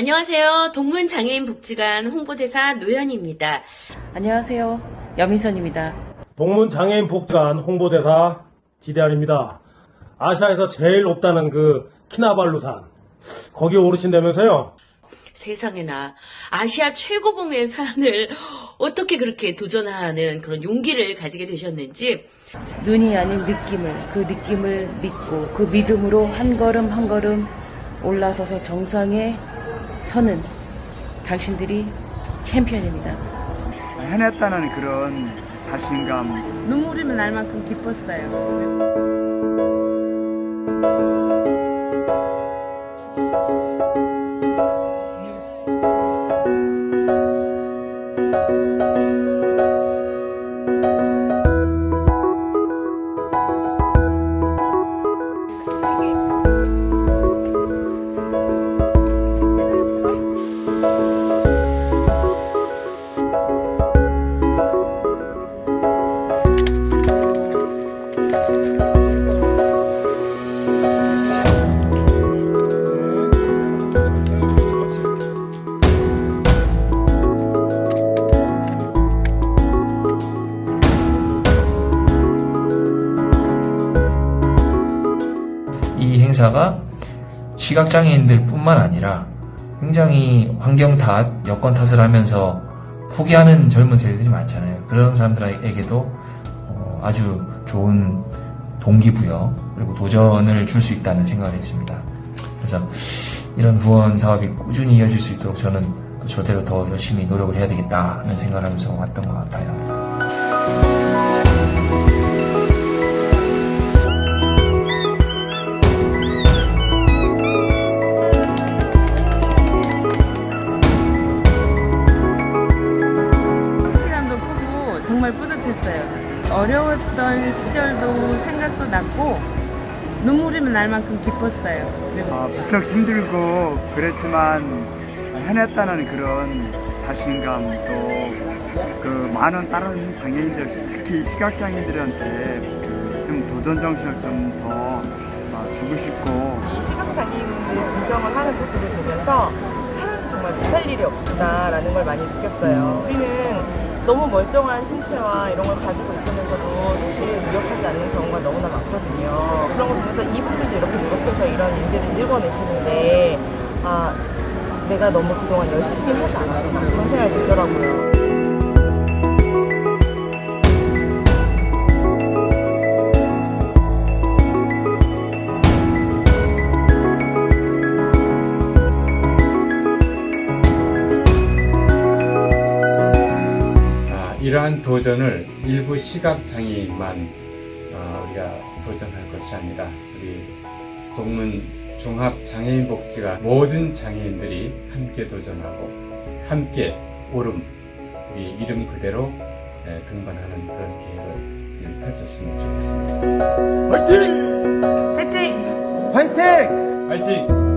안녕하세요. 동문장애인 복지관 홍보대사 노현입니다. 안녕하세요. 여민선입니다. 동문 장애인 복지관 홍보대사 지대한입니다. 아시아에서 제일 높다는 그 키나발루산 거기 오르신다면서요? 세상에나 아시아 최고봉의 산을 어떻게 그렇게 도전하는 그런 용기를 가지게 되셨는지 눈이 아닌 느낌을, 그 느낌을 믿고 그 믿음으로 한 걸음 한 걸음 올라서서 정상에 서는 당신들이 챔피언입니다. 해냈다는 그런 자신감 눈물이면 날 만큼 기뻤어요. 이 행사가 시각장애인들 뿐만 아니라 굉장히 환경 탓, 여건 탓을 하면서 포기하는 젊은 세대들이 많잖아요. 그런 사람들에게도 어, 아주 좋은 동기부여 그리고 도전을 줄 수 있다는 생각을 했습니다. 그래서 이런 후원 사업이 꾸준히 이어질 수 있도록 저는 또 저대로 더 열심히 노력을 해야 되겠다는 생각을 하면서 왔던 것 같아요. 정말 뿌듯했어요. 어려웠던 시절도 생각도 났고 눈물이면 날 만큼 기뻤어요. 그리고 아, 부쩍 힘들고 그랬지만 해냈다는 그런 자신감 또 그 많은 다른 장애인들 특히 시각장애인들한테 그 좀 도전 정신을 좀 더 주고 싶고 시각장애인들이 동정을 하는 모습을 보면서 사람이 정말 못할 일이 없구나라는 걸 많이 느꼈어요. 우리는 너무 멀쩡한 신체와 이런 걸 가지고 있으면서도 사실 노력하지 않는 경우가 너무나 많거든요. 그런 걸 보면서 이분들도 이렇게 노력해서 이런 일들을 읽어내시는데 아 내가 너무 그동안 열심히 하지 않았구나 그런 생각이 들더라고요. 이러한 도전을 일부 시각장애인만 어, 우리가 도전할 것이 아니라 우리 동문 종합장애인 복지가 모든 장애인들이 함께 도전하고 함께 오름 우리 이름 그대로 에, 등반하는 그런 계획을 펼쳤으면 좋겠습니다. 화이팅! 화이팅! 화이팅! 화이팅!